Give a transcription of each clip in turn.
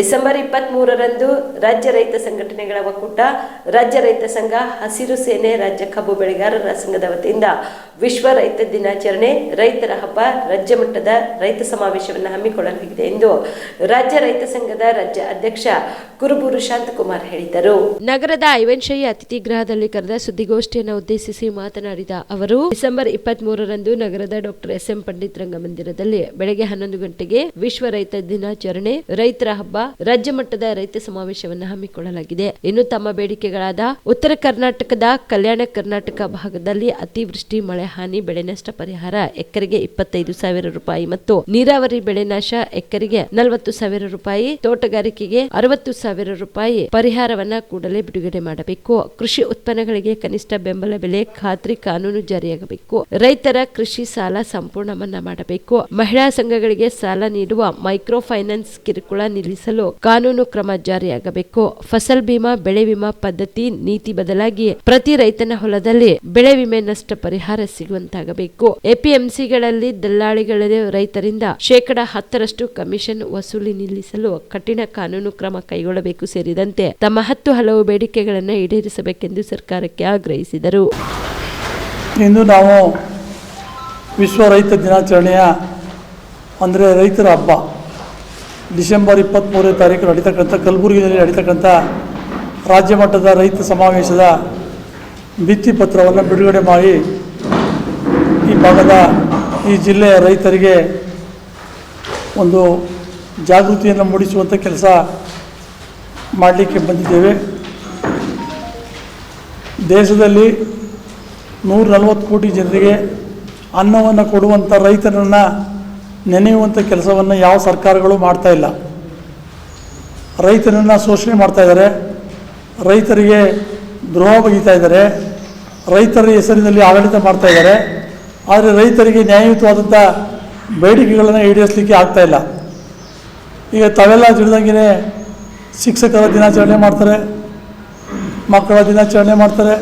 December ಇಪ್ಪತ್ತ್ ಮೂರರಂದು ರಾಜ್ಯ ರೈತ ಸಂಘಟನೆಗಳ ಒಕ್ಕೂಟ, ರಾಜ್ಯ ರೈತ ಸಂಘ, ಹಸಿರು ಸೇನೆ, ರಾಜ್ಯ ಕಬ್ಬು ಬೆಳೆಗಾರರ ಸಂಘದ ವತಿಯಿಂದ ವಿಶ್ವ ರೈತ ದಿನಾಚರಣೆ, ರೈತರ ಹಬ್ಬ, ರಾಜ್ಯ ಮಟ್ಟದ ರೈತ ಸಮಾವೇಶವನ್ನು ಹಮ್ಮಿಕೊಳ್ಳಲಾಗಿದೆ ಎಂದು ರಾಜ್ಯ ರೈತ ಸಂಘದ ರಾಜ್ಯ ಅಧ್ಯಕ್ಷ ಕುರುಬೂರು ಶಾಂತಕುಮಾರ್ ಹೇಳಿದರು. ನಗರದ ಐವಂಶಯಿ ಅತಿಥಿ ಗೃಹದಲ್ಲಿ ಕರೆದ ಸುದ್ದಿಗೋಷ್ಠಿಯನ್ನು ಉದ್ದೇಶಿಸಿ ಮಾತನಾಡಿದ ಅವರು, ಡಿಸೆಂಬರ್ ಇಪ್ಪತ್ತ್ ಮೂರರಂದು ನಗರದ ಡಾಕ್ಟರ್ ಎಸ್ ಎಂ ಪಂಡಿತ್ ರಂಗಮಂದಿರದಲ್ಲಿ ಬೆಳಗ್ಗೆ ಹನ್ನೊಂದು ಗಂಟೆಗೆ ವಿಶ್ವ ರೈತ ದಿನಾಚರಣೆ, ರೈತರ ಹಬ್ಬ ರಾಜ್ಯ ಮಟ್ಟದ ರೈತ ಸಮಾವೇಶವನ್ನು ಹಮ್ಮಿಕೊಳ್ಳಲಾಗಿದೆ. ಇನ್ನು ತಮ್ಮ ಬೇಡಿಕೆಗಳಾದ ಉತ್ತರ ಕರ್ನಾಟಕದ ಕಲ್ಯಾಣ ಕರ್ನಾಟಕ ಭಾಗದಲ್ಲಿ ಅತಿವೃಷ್ಟಿ, ಮಳೆ ಹಾನಿ, ಬೆಳೆ ನಷ್ಟ ಪರಿಹಾರ, ಎಕರೆಗೆ ಇಪ್ಪತ್ತೈದು ಸಾವಿರ ರೂಪಾಯಿ ಮತ್ತು ನೀರಾವರಿ ಬೆಳೆ ನಾಶ, ಎಕರೆಗೆ ನಲವತ್ತು ಸಾವಿರ ರೂಪಾಯಿ, ತೋಟಗಾರಿಕೆಗೆ ಅರವತ್ತು ಸಾವಿರ ರೂಪಾಯಿ ಪರಿಹಾರವನ್ನ ಕೂಡಲೇ ಬಿಡುಗಡೆ ಮಾಡಬೇಕು. ಕೃಷಿ ಉತ್ಪನ್ನಗಳಿಗೆ ಕನಿಷ್ಠ ಬೆಂಬಲ ಬೆಲೆ ಖಾತ್ರಿ ಕಾನೂನು ಜಾರಿಯಾಗಬೇಕು. ರೈತರ ಕೃಷಿ ಸಾಲ ಸಂಪೂರ್ಣ ಮನ್ನಾ ಮಾಡಬೇಕು. ಮಹಿಳಾ ಸಂಘಗಳಿಗೆ ಸಾಲ ನೀಡುವ ಮೈಕ್ರೋ ಫೈನಾನ್ಸ್ ಕಿರುಕುಳ ನಿಲ್ಲಿಸಲು ಕಾನೂನು ಕ್ರಮ ಜಾರಿಯಾಗಬೇಕು. ಫಸಲ್ ಬಿಮಾ ಬೆಳೆ ವಿಮಾ ಪದ್ಧತಿ ನೀತಿ ಬದಲಾಗಿ ಪ್ರತಿ ರೈತನ ಹೊಲದಲ್ಲಿ ಬೆಳೆ ವಿಮೆ ನಷ್ಟ ಪರಿಹಾರ ಸಿಗುವಂತಾಗಬೇಕು. ಎಪಿಎಂಸಿಗಳಲ್ಲಿ ದಲ್ಲಾಳಿಗಳ ರೈತರಿಂದ ಶೇಕಡ ಹತ್ತರಷ್ಟು ಕಮಿಷನ್ ವಸೂಲಿ ನಿಲ್ಲಿಸಲು ಕಠಿಣ ಕಾನೂನು ಕ್ರಮ ಕೈಗೊಳ್ಳಬೇಕು ಸೇರಿದಂತೆ ತಮ್ಮ ಹತ್ತು ಹಲವು ಬೇಡಿಕೆಗಳನ್ನು ಈಡೇರಿಸಬೇಕೆಂದು ಸರ್ಕಾರಕ್ಕೆ ಆಗ್ರಹಿಸಿದರು. ಇಂದು ನಾವು ವಿಶ್ವ ರೈತ ದಿನಾಚರಣೆಯ ಅಂದರೆ ರೈತರ ಹಬ್ಬ. ಡಿಸೆಂಬರ್ ಇಪ್ಪತ್ತ್ಮೂರನೇ ತಾರೀಕು ನಡೀತಕ್ಕಂಥ ಕಲಬುರಗಿಯಲ್ಲಿ ನಡೀತಕ್ಕಂಥ ರಾಜ್ಯ ಮಟ್ಟದ ರೈತ ಸಮಾವೇಶದ ಭಿತ್ತಿಪತ್ರವನ್ನು ಬಿಡುಗಡೆ ಮಾಡಿ ಈ ಭಾಗದ ಈ ಜಿಲ್ಲೆಯ ರೈತರಿಗೆ ಒಂದು ಜಾಗೃತಿಯನ್ನು ಮೂಡಿಸುವಂಥ ಕೆಲಸ ಮಾಡಲಿಕ್ಕೆ ಬಂದಿದ್ದೇವೆ. ದೇಶದಲ್ಲಿ ನೂರ ನಲವತ್ತು ಕೋಟಿ ಜನರಿಗೆ ಅನ್ನವನ್ನು ಕೊಡುವಂಥ ರೈತರನ್ನು ನೆನೆಯುವಂಥ ಕೆಲಸವನ್ನು ಯಾವ ಸರ್ಕಾರಗಳು ಮಾಡ್ತಾ ಇಲ್ಲ. ರೈತರನ್ನು ಶೋಷಣೆ ಮಾಡ್ತಾ ಇದ್ದಾರೆ ರೈತರಿಗೆ ದ್ರೋಹ ಬಗೀತಾ ಇದ್ದಾರೆ ರೈತರ ಹೆಸರಿನಲ್ಲಿ ಆಡಳಿತ ಮಾಡ್ತಾ ಇದ್ದಾರೆ ಆದರೆ ರೈತರಿಗೆ ನ್ಯಾಯಯುತವಾದಂಥ ಬೇಡಿಕೆಗಳನ್ನು ಈಡೇರಿಸಲಿಕ್ಕೆ ಆಗ್ತಾಯಿಲ್ಲ ಈಗ ತಾವೆಲ್ಲ ತಿಳಿದಂಗೆ ಶಿಕ್ಷಕರ ದಿನಾಚರಣೆ ಮಾಡ್ತಾರೆ. ಮಕ್ಕಳ ದಿನಾಚರಣೆ ಮಾಡ್ತಾರೆ.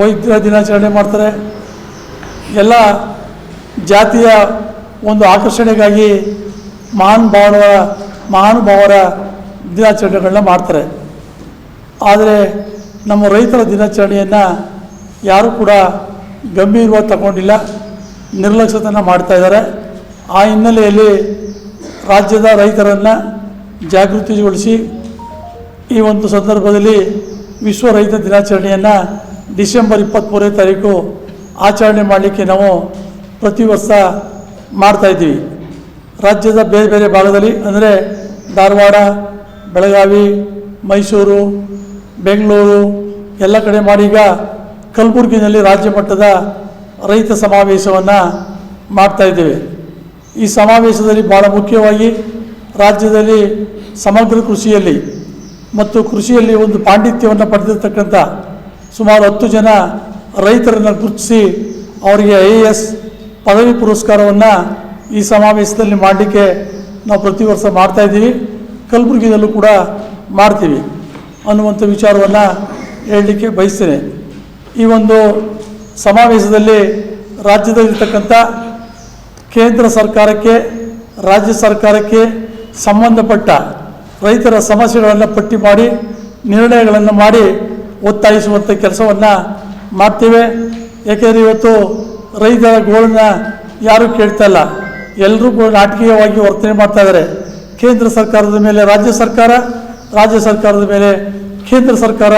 ವೈದ್ಯರ ದಿನಾಚರಣೆ ಮಾಡ್ತಾರೆ. ಎಲ್ಲ ಜಾತಿಯ ಒಂದು ಆಕರ್ಷಣೆಗಾಗಿ ಭಾವರ ಮಹಾನುಭಾವರ ದಿನಾಚರಣೆಗಳನ್ನ ಮಾಡ್ತಾರೆ. ಆದರೆ ನಮ್ಮ ರೈತರ ದಿನಾಚರಣೆಯನ್ನು ಯಾರೂ ಕೂಡ ಗಂಭೀರವಾಗಿ ತಗೊಂಡಿಲ್ಲ, ನಿರ್ಲಕ್ಷ್ಯತನ ಮಾಡ್ತಾ ಇದ್ದಾರೆ. ಆ ಹಿನ್ನೆಲೆಯಲ್ಲಿ ರಾಜ್ಯದ ರೈತರನ್ನು ಜಾಗೃತಿಗೊಳಿಸಿ ಈ ಒಂದು ಸಂದರ್ಭದಲ್ಲಿ ವಿಶ್ವ ರೈತ ದಿನಾಚರಣೆಯನ್ನು ಡಿಸೆಂಬರ್ ಇಪ್ಪತ್ತ್ಮೂರನೇ ತಾರೀಕು ಆಚರಣೆ ಮಾಡಲಿಕ್ಕೆ ನಾವು ಪ್ರತಿ ವರ್ಷ ಮಾಡ್ತಾಯಿದ್ದೀವಿ ರಾಜ್ಯದ ಬೇರೆ ಬೇರೆ ಭಾಗದಲ್ಲಿ, ಅಂದರೆ ಧಾರವಾಡ, ಬೆಳಗಾವಿ, ಮೈಸೂರು, ಬೆಂಗಳೂರು, ಎಲ್ಲ ಕಡೆ ಮಾಡಿ ಈಗ ಕಲಬುರಗಿನಲ್ಲಿ ರಾಜ್ಯ ಮಟ್ಟದ ರೈತ ಸಮಾವೇಶವನ್ನು ಮಾಡ್ತಾಯಿದ್ದೇವೆ ಈ ಸಮಾವೇಶದಲ್ಲಿ ಭಾಳ ಮುಖ್ಯವಾಗಿ ರಾಜ್ಯದಲ್ಲಿ ಸಮಗ್ರ ಕೃಷಿಯಲ್ಲಿ ಮತ್ತು ಕೃಷಿಯಲ್ಲಿ ಒಂದು ಪಾಂಡಿತ್ಯವನ್ನು ಪಡೆದಿರ್ತಕ್ಕಂಥ ಸುಮಾರು ಹತ್ತು ಜನ ರೈತರನ್ನು ಗುರುತಿಸಿ ಅವರಿಗೆ ಐ ಎ ಎಸ್ ಪದವಿ ಪುರಸ್ಕಾರವನ್ನು ಈ ಸಮಾವೇಶದಲ್ಲಿ ಮಾಡಲಿಕ್ಕೆ ನಾವು ಪ್ರತಿ ವರ್ಷ ಮಾಡ್ತಾಯಿದ್ದೀವಿ ಕಲ್ಬುರ್ಗಿಯಲ್ಲೂ ಕೂಡ ಮಾಡ್ತೀವಿ ಅನ್ನುವಂಥ ವಿಚಾರವನ್ನು ಹೇಳಲಿಕ್ಕೆ ಬಯಸ್ತೇನೆ. ಈ ಒಂದು ಸಮಾವೇಶದಲ್ಲಿ ರಾಜ್ಯದಲ್ಲಿರ್ತಕ್ಕಂಥ ಕೇಂದ್ರ ಸರ್ಕಾರಕ್ಕೆ, ರಾಜ್ಯ ಸರ್ಕಾರಕ್ಕೆ ಸಂಬಂಧಪಟ್ಟ ರೈತರ ಸಮಸ್ಯೆಗಳನ್ನು ಪಟ್ಟಿ ಮಾಡಿ, ನಿರ್ಣಯಗಳನ್ನು ಮಾಡಿ ಒತ್ತಾಯಿಸುವಂಥ ಕೆಲಸವನ್ನು ಮಾಡ್ತೇವೆ. ಏಕೆಂದರೆ ಇವತ್ತು ರೈತರ ಗೋಳನ್ನ ಯಾರೂ ಕೇಳ್ತಾ ಇಲ್ಲ ಎಲ್ಲರೂ ನಾಟಕೀಯವಾಗಿ ವರ್ತನೆ ಮಾಡ್ತಾ ಇದ್ದಾರೆ ಕೇಂದ್ರ ಸರ್ಕಾರದ ಮೇಲೆ ರಾಜ್ಯ ಸರ್ಕಾರ, ರಾಜ್ಯ ಸರ್ಕಾರದ ಮೇಲೆ ಕೇಂದ್ರ ಸರ್ಕಾರ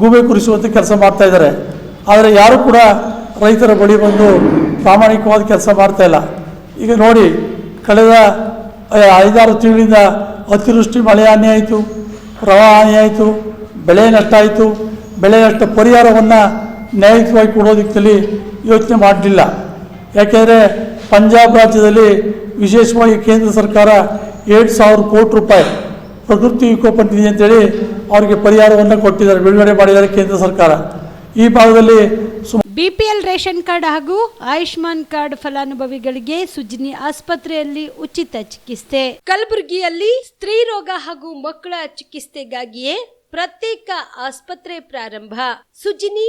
ಗೂಬೆ ಕುರಿಸುವಂತೆ ಕೆಲಸ ಮಾಡ್ತಾ ಇದ್ದಾರೆ ಆದರೆ ಯಾರು ಕೂಡ ರೈತರ ಬಳಿ ಬಂದು ಪ್ರಾಮಾಣಿಕವಾದ ಕೆಲಸ ಮಾಡ್ತಾ ಇಲ್ಲ. ಈಗ ನೋಡಿ, ಕಳೆದ ಐದಾರು ತಿಂಗಳಿಂದ ಅತಿವೃಷ್ಟಿ, ಮಳೆ ಹಾನಿ ಆಯಿತು, ಪ್ರವಾಹ ಹಾನಿ ಆಯಿತು, ಬೆಳೆ ನಷ್ಟ ಆಯಿತು. ಬೆಳೆ ನಷ್ಟ ಪರಿಹಾರವನ್ನು ನ್ಯಾಯಯುತವಾಗಿ ದಿಕ್ಕಲ್ಲಿ ಯೋಚನೆ ಮಾಡಲಿಲ್ಲ. ಯಾಕೆಂದರೆ ಪಂಜಾಬ್ ರಾಜ್ಯದಲ್ಲಿ ವಿಶೇಷವಾಗಿ ಕೇಂದ್ರ ಸರ್ಕಾರ ಏಳು ಸಾವಿರ ಕೋಟಿ ರೂಪಾಯಿ ಪ್ರಕೃತಿ ವಿಕೋಪ ನಿಧಿ ಅಂತೇಳಿ ಅವರಿಗೆ ಪರಿಹಾರವನ್ನು ಕೊಟ್ಟಿದ್ದಾರೆ, ಬಿಡುಗಡೆ ಮಾಡಿದ್ದಾರೆ ಕೇಂದ್ರ ಸರ್ಕಾರ. ಈ ಭಾಗದಲ್ಲಿ ಬಿಪಿಎಲ್ ರೇಷನ್ ಕಾರ್ಡ್ ಹಾಗೂ ಆಯುಷ್ಮಾನ್ ಕಾರ್ಡ್ ಫಲಾನುಭವಿಗಳಿಗೆ ಸುಜಿನಿ ಆಸ್ಪತ್ರೆಯಲ್ಲಿ ಉಚಿತ ಚಿಕಿತ್ಸೆ. ಕಲಬುರಗಿಯಲ್ಲಿ ಸ್ತ್ರೀ ರೋಗ ಹಾಗೂ ಮಕ್ಕಳ ಚಿಕಿತ್ಸೆಗಾಗಿಯೇ ಪ್ರತ್ಯೇಕ ಆಸ್ಪತ್ರೆ ಪ್ರಾರಂಭ. ಸುಜಿನಿ